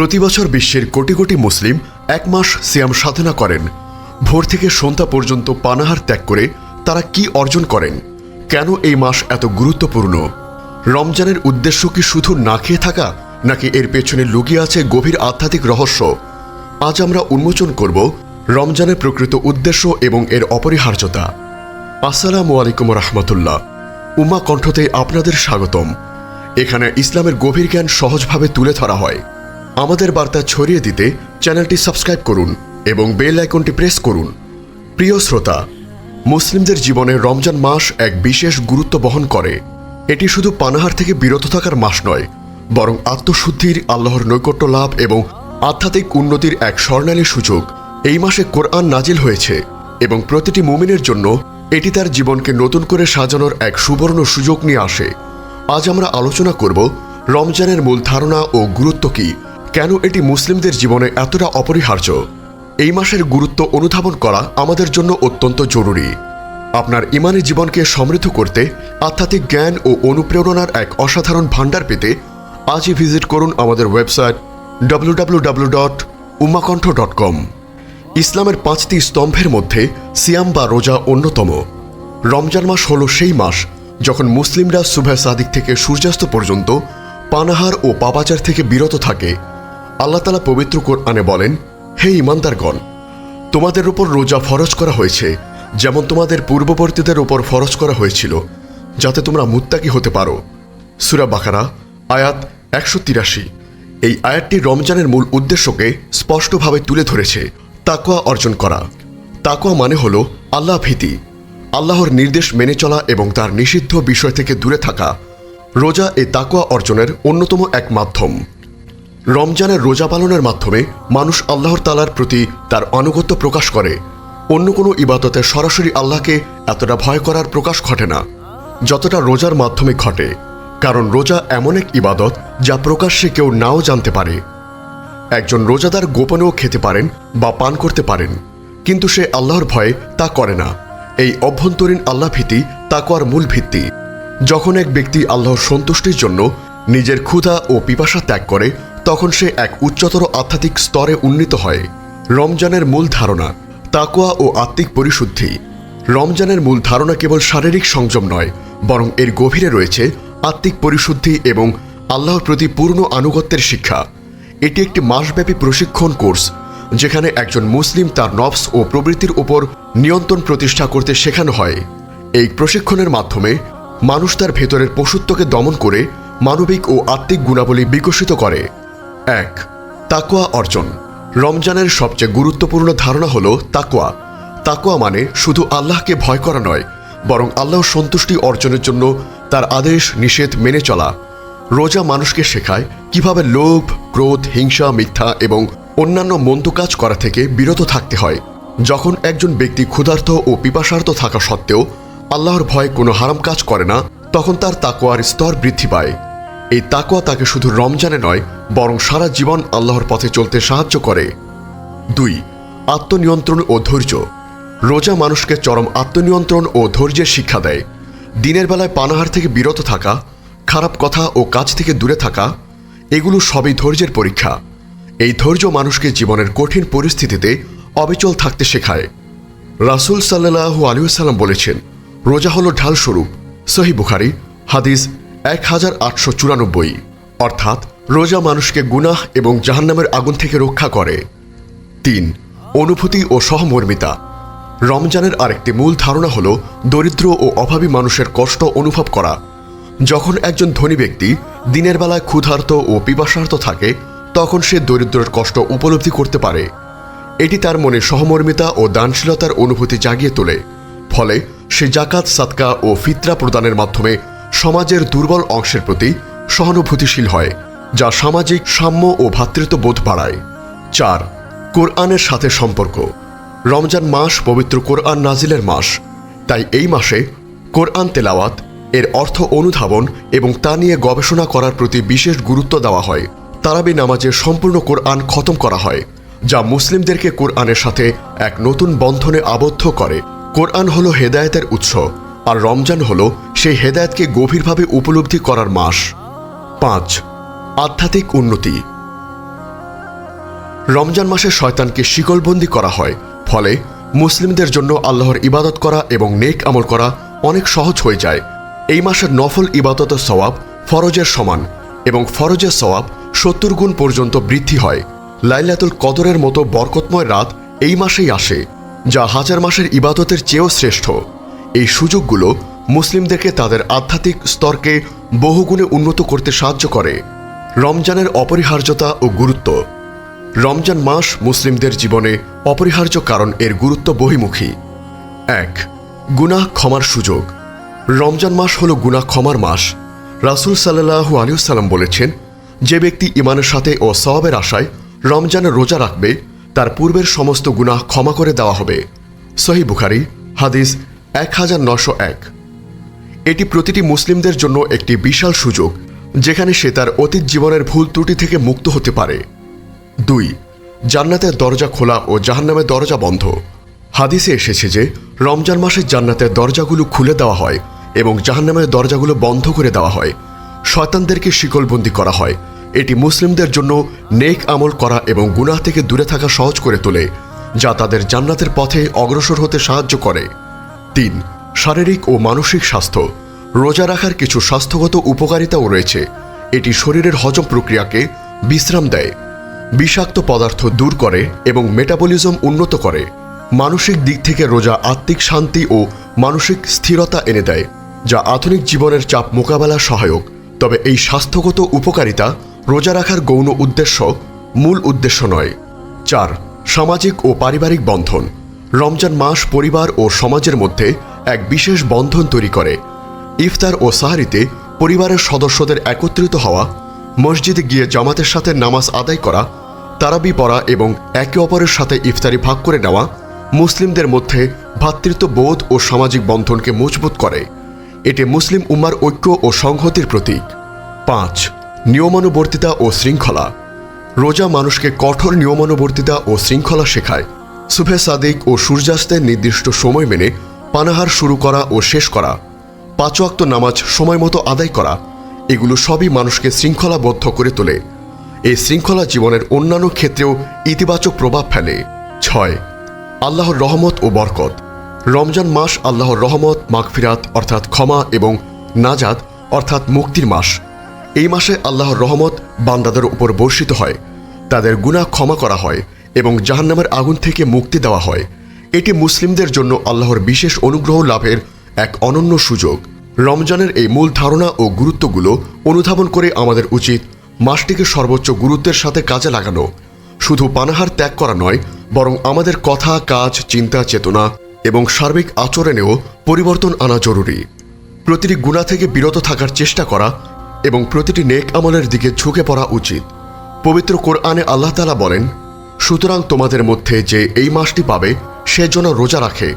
প্রতি বছর বিশ্বের কোটি কোটি মুসলিম এক মাস সিয়াম সাধনা করেন। ভোর থেকে সন্ধ্যা পর্যন্ত পানাহার ত্যাগ করে তারা কি অর্জন করেন? কেন এই মাস এত গুরুত্বপূর্ণ? রমজানের উদ্দেশ্য কি শুধু না খেয়ে থাকা, নাকি এর পেছনে লুকিয়ে আছে গভীর আধ্যাত্মিক রহস্য? আজ আমরা উন্মোচন করব রমজানের প্রকৃত উদ্দেশ্য এবং এর অপরিহার্যতা। আসসালামু আলাইকুম রহমতুল্লাহ। উমা কণ্ঠতে আপনাদের স্বাগতম। এখানে ইসলামের গভীর জ্ঞান সহজভাবে তুলে ধরা হয়। আমাদের বার্তা ছড়িয়ে দিতে চ্যানেলটি সাবস্ক্রাইব করুন এবং বেল আইকনটি প্রেস করুন। প্রিয় শ্রোতা, মুসলিমদের জীবনে রমজান মাস এক বিশেষ গুরুত্ব বহন করে। এটি শুধু পানাহার থেকে বিরত থাকার মাস নয়, বরং আত্মশুদ্ধির, আল্লাহর নৈকট্য লাভ এবং আধ্যাত্মিক উন্নতির এক স্বর্ণালী সুযোগ এই মাসে কোরআন নাজিল হয়েছে এবং প্রতিটি মুমিনের জন্য এটি তার জীবনকে নতুন করে সাজানোর এক সুবর্ণ সুযোগ নিয়ে আসে। আজ আমরা আলোচনা করব, রমজানের মূল ধারণা ও গুরুত্ব কি? কেন এটি মুসলিমদের জীবনে এতটা অপরিহার্য? এই মাসের গুরুত্ব অনুধাবন করা আমাদের জন্য অত্যন্ত জরুরি। আপনার ইমানি জীবনকে সমৃদ্ধ করতে আধ্যাত্মিক জ্ঞান ও অনুপ্রেরণার এক অসাধারণ ভাণ্ডার পেতে আজই ভিজিট করুন আমাদের website www.umakonth.com dot dot com ইসলামের পাঁচটি স্তম্ভের মধ্যে সিয়াম বা রোজা অন্যতম। রমজান মাস হল সেই মাস যখন মুসলিমরা সুভা সাদিক থেকে সূর্যাস্ত পর্যন্ত পানাহার ও পাপাচার থেকে বিরত থাকে আল্লাহ তালা পবিত্র কোরআনে বলেন, হে ইমানদারগণ তোমাদের উপর রোজা ফরজ করা হয়েছে, যেমন তোমাদের পূর্ববর্তীদের উপর ফরজ করা হয়েছিল, যাতে তোমরা মুত্তাকি হতে পারো। সুরা বাকারা, আয়াত একশো তিরাশি। এই আয়াতটি রমজানের মূল উদ্দেশ্যকে স্পষ্টভাবে তুলে ধরেছে তাকোয়া অর্জন করা। তাকোয়া মানে হল আল্লাহ ভীতি, আল্লাহর নির্দেশ মেনে চলা এবং তার নিষিদ্ধ বিষয় থেকে দূরে থাকা। রোজা এই তাকোয়া অর্জনের অন্যতম এক মাধ্যম। রমজানের রোজা পালনের মাধ্যমে মানুষ আল্লাহর তালার প্রতি তার আনুগত্য প্রকাশ করে। অন্য কোনো ইবাদতে সরাসরি আল্লাহকে এতটা ভয় করার প্রকাশ ঘটে না। যতটা রোজার মাধ্যমে ঘটে, কারণ রোজা এমন এক ইবাদত যা প্রকাশ্যে কেউ নাও জানতে পারে। একজন রোজাদার গোপনেও খেতে পারেন বা পান করতে পারেন, কিন্তু সে আল্লাহর ভয়ে তা করে না। এই অভ্যন্তরীণ আল্লাহ ভীতি তাকওয়ার মূল ভিত্তি। যখন এক ব্যক্তি আল্লাহর সন্তুষ্টির জন্য নিজের ক্ষুধা ও পিপাসা ত্যাগ করে তখন সে এক উচ্চতর আধ্যাত্মিক স্তরে উন্নীত হয়। রমজানের মূল ধারণা তাকোয়া ও আত্মিক পরিশুদ্ধি। রমজানের মূল ধারণা কেবল শারীরিক সংযম নয়, বরং এর গভীরে রয়েছে আত্মিক পরিশুদ্ধি এবং আল্লাহর প্রতি পূর্ণ আনুগত্যের শিক্ষা। এটি একটি মাসব্যাপী প্রশিক্ষণ কোর্স, যেখানে একজন মুসলিম তার নফস ও প্রবৃত্তির উপর নিয়ন্ত্রণ প্রতিষ্ঠা করতে শেখানো হয়। এই প্রশিক্ষণের মাধ্যমে মানুষ তার ভেতরের পশুত্বকে দমন করে মানবিক ও আত্মিক গুণাবলী বিকশিত করে। এক তাকোয়া অর্জন। রমজানের সবচেয়ে গুরুত্বপূর্ণ ধারণা হল তাকোয়া তাকোয়া মানে শুধু আল্লাহকে ভয় করা নয়, বরং আল্লাহর সন্তুষ্টি অর্জনের জন্য তার আদেশ, নিষেধ মেনে চলা। রোজা মানুষকে শেখায় কীভাবে লোভ, ক্রোধ, হিংসা, মিথ্যা এবং অন্যান্য মন্দ কাজ করা থেকে বিরত থাকতে হয়। যখন একজন ব্যক্তি ক্ষুধার্ত ও পিপাসার্থ থাকা সত্ত্বেও আল্লাহর ভয়ে কোনো হারাম কাজ করে না, তখন তার তাকোয়ার স্তর বৃদ্ধি পায়। এই তাকোয়া তাকে শুধু রমজানে নয়, বরং সারা জীবন আল্লাহর পথে চলতে সাহায্য করে। দুই, আত্মনিয়ন্ত্রণ ও ধৈর্য। রোজা মানুষকে চরম আত্মনিয়ন্ত্রণ ও ধৈর্যের শিক্ষা দেয়। দিনের বেলায় পানাহার থেকে বিরত থাকা, খারাপ কথা ও কাজ থেকে দূরে থাকা, এগুলো সবই ধৈর্যের পরীক্ষা। এই ধৈর্য মানুষকে জীবনের কঠিন পরিস্থিতিতে অবিচল থাকতে শেখায়। রাসুল সাল্লাহু আলিউসাল্লাম বলেছেন, রোজা হলো ঢাল স্বরূপ। সহি বুখারি, হাদিস এক হাজার আটশো চুরানব্বই। অর্থাৎ রোজা মানুষকে গুনাহ এবং জাহান্নামের আগুন থেকে রক্ষা করে। তিন, অনুভূতি ও সহমর্মিতা। রমজানের আরেকটি মূল ধারণা হল দরিদ্র ও অভাবী মানুষের কষ্ট অনুভব করা। যখন একজন ধনী ব্যক্তি দিনের বেলায় ক্ষুধার্ত ও পিপাসার্থ থাকে, তখন সে দরিদ্রের কষ্ট উপলব্ধি করতে পারে। এটি তার মনে সহমর্মিতা ও দানশীলতার অনুভূতি জাগিয়ে তোলে। ফলে সে জাকাত সাতকা ও ফিতরা প্রদানের মাধ্যমে সমাজের দুর্বল অংশের প্রতি সহানুভূতিশীল হয়, যা সামাজিক সাম্য ও ভ্রাতৃত্ববোধ বাড়ায়। চার, কোরআনের সাথে সম্পর্ক। রমজান মাস পবিত্র কোরআন নাজিলের মাস, তাই এই মাসে কোরআন তেলাওয়াত, এর অর্থ অনুধাবন এবং তা নিয়ে গবেষণা করার প্রতি বিশেষ গুরুত্ব দেওয়া হয়। তারাবি নামাজে সম্পূর্ণ কোরআন খতম করা হয়, যা মুসলিমদেরকে কোরআনের সাথে এক নতুন বন্ধনে আবদ্ধ করে। কোরআন হলো হেদায়েতের উৎস, আর রমজান হলো সেই হেদায়েতকে গভীরভাবে উপলব্ধি করার মাস। পাঁচ, আধ্যাত্মিক উন্নতি। রমজান মাসে শয়তানকে শিকলবন্দি করা হয়, ফলে মুসলিমদের জন্য আল্লাহর ইবাদত করা এবং নেক আমল করা অনেক সহজ হয়ে যায়। এই মাসের নফল ইবাদত সওয়াব ফরজের সমান এবং ফরজের সওয়াব সত্তর গুণ পর্যন্ত বৃদ্ধি হয়। লাইলাতুল কদরের মতো বরকতময় রাত এই মাসেই আসে, যা হাজার মাসের ইবাদতের চেয়েও শ্রেষ্ঠ। এই সুযোগগুলো মুসলিমদেরকে তাদের আধ্যাত্মিক স্তরকে বহুগুণে উন্নত করতে সাহায্য করে। রমজানের অপরিহার্যতা ও গুরুত্ব। রমজান মাস মুসলিমদের জীবনে অপরিহার্য কারণ এর গুরুত্ব বহিমুখী। এক, গুনাহ ক্ষমার সুযোগ। রমজান মাস হল গুনাহ ক্ষমার মাস। রাসুল সাল্লাহু আলিউসাল্লাম বলেছেন, যে ব্যক্তি ইমানের সাথে ও সওয়াবের আশায় রমজানের রোজা রাখবে, তার পূর্বের সমস্ত গুনাহ ক্ষমা করে দেওয়া হবে। সহি বুখারি, হাদিস এক হাজার নশো এক। এটি প্রতিটি মুসলিমদের জন্য একটি বিশাল সুযোগ, যেখানে সে তার অতীত জীবনের ভুল ত্রুটি থেকে মুক্ত হতে পারে। দুই জান্নাতের দরজা খোলা ও জাহান্নামের দরজা বন্ধ। হাদিসে এসেছে যে, রমজান মাসে জান্নাতের দরজাগুলো খুলে দেওয়া হয় এবং জাহান্নামের দরজাগুলো বন্ধ করে দেওয়া হয়। শয়তানদেরকে শিকলবন্দি করা হয়। এটি মুসলিমদের জন্য নেক আমল করা এবং গুনাহ থেকে দূরে থাকা সহজ করে তোলে, যা তাদের জান্নাতের পথে অগ্রসর হতে সাহায্য করে। তিন শারীরিক ও মানসিক স্বাস্থ্য। রোজা রাখার কিছু স্বাস্থ্যগত উপকারিতাও রয়েছে। এটি শরীরের হজম প্রক্রিয়াকে বিশ্রাম দেয়। বিষাক্ত পদার্থ দূর করে এবং মেটাবলিজম উন্নত করে। মানসিক দিক থেকে রোজা আত্মিক শান্তি ও মানসিক স্থিরতা এনে দেয়, যা আধুনিক জীবনের চাপ মোকাবেলা সহায়ক। তবে এই স্বাস্থ্যগত উপকারিতা রোজা রাখার গৌণ উদ্দেশ্য মূল উদ্দেশ্য নয়। চার, সামাজিক ও পারিবারিক বন্ধন। রমজান মাস পরিবার ও সমাজের মধ্যে এক বিশেষ বন্ধন তৈরি করে। ইফতার ও সাহারিতে পরিবারের সদস্যদের একত্রিত হওয়া, মসজিদে গিয়ে জামাতের সাথে নামাজ আদায় করা, তারাবি পড়া এবং একে অপরের সাথে ইফতারি ভাগ করে নেওয়া মুসলিমদের মধ্যে ভ্রাতৃত্ব বোধ ও সামাজিক বন্ধনকে মজবুত করে। এটি মুসলিম উম্মার ঐক্য ও সংহতির প্রতীক। পাঁচ, নিয়মানুবর্তিতা ও শৃঙ্খলা। রোজা মানুষকে কঠোর নিয়মানুবর্তিতা ও শৃঙ্খলা শেখায়। সুফে সাদিক ও সূর্যাস্তের নির্দিষ্ট সময় মেনে পানাহার শুরু করা ও শেষ করা, পাঁচ ওয়াক্ত নামাজ সময় মতো আদায় করা, এগুলো সবই মানুষকে শৃঙ্খলাবদ্ধ করে তোলে। এই শৃঙ্খলা জীবনের অন্যান্য ক্ষেত্রেও ইতিবাচক প্রভাব ফেলে। ছয়, আল্লাহর রহমত ও বরকত। রমজান মাস আল্লাহর রহমত, মাগফিরাত অর্থাৎ ক্ষমা এবং নাজাদ অর্থাৎ মুক্তির মাস। এই মাসে আল্লাহর রহমত বান্দাদের উপর বর্ষিত হয়। তাদের গুনাহ ক্ষমা করা হয় এবং জাহান্নামের আগুন থেকে মুক্তি দেওয়া হয়। এটি মুসলিমদের জন্য আল্লাহর বিশেষ অনুগ্রহ লাভের এক অনন্য সুযোগ। রমজানের এই মূল ধারণা ও গুরুত্বগুলো অনুধাবন করে আমাদের উচিত মাসটিকে সর্বোচ্চ গুরুত্বের সাথে কাজে লাগানো। শুধু পানাহার ত্যাগ করা নয়, বরং আমাদের কথা, কাজ, চিন্তা, চেতনা এবং সার্বিক আচরণেও পরিবর্তন আনা জরুরি। প্রতিটি গুণা থেকে বিরত থাকার চেষ্টা করা এবং প্রতিটি নেক আমলের দিকে ঝুঁকে পড়া উচিত। পবিত্র কোরআনে আল্লাহ তালা বলেন, সুতরাং তোমাদের মধ্যে যে এই মাসটি পাবে সে যেন রোজা রাখে।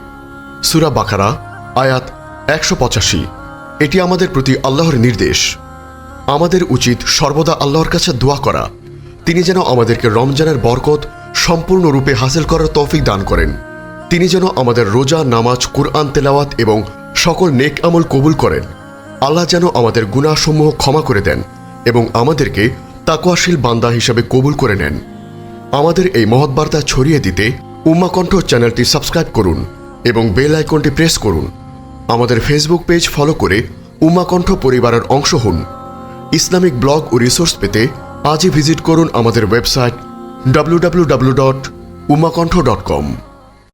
সুরা বাকারা, আয়াত একশো পঁচাশি। এটি আমাদের প্রতি আল্লাহর নির্দেশ। আমাদের উচিত সর্বদা আল্লাহর কাছে দোয়া করা। তিনি যেন আমাদেরকে রমজানের বরকত সম্পূর্ণরূপে হাসিল করার তৌফিক দান করেন। তিনি যেন আমাদের রোজা, নামাজ, কুরআন, তেলাওয়াত এবং সকল নেক আমল কবুল করেন। আল্লাহ যেন আমাদের গুণাসমূহ ক্ষমা করে দেন এবং আমাদেরকে তাকোয়াশীল বান্দা হিসাবে কবুল করে নেন। আমাদের এই মহৎ বার্তা ছড়িয়ে দিতে উম্মাকণ্ঠ চ্যানেলটি সাবস্ক্রাইব করুন এবং বেল আইকনটি প্রেস করুন। আমাদের ফেসবুক পেজ ফলো করে উম্মাকণ্ঠ পরিবারের অংশ হন। ইসলামিক ব্লগ ও রিসোর্স পেতে আজই ভিজিট করুন আমাদের ওয়েবসাইট www.umakontho.com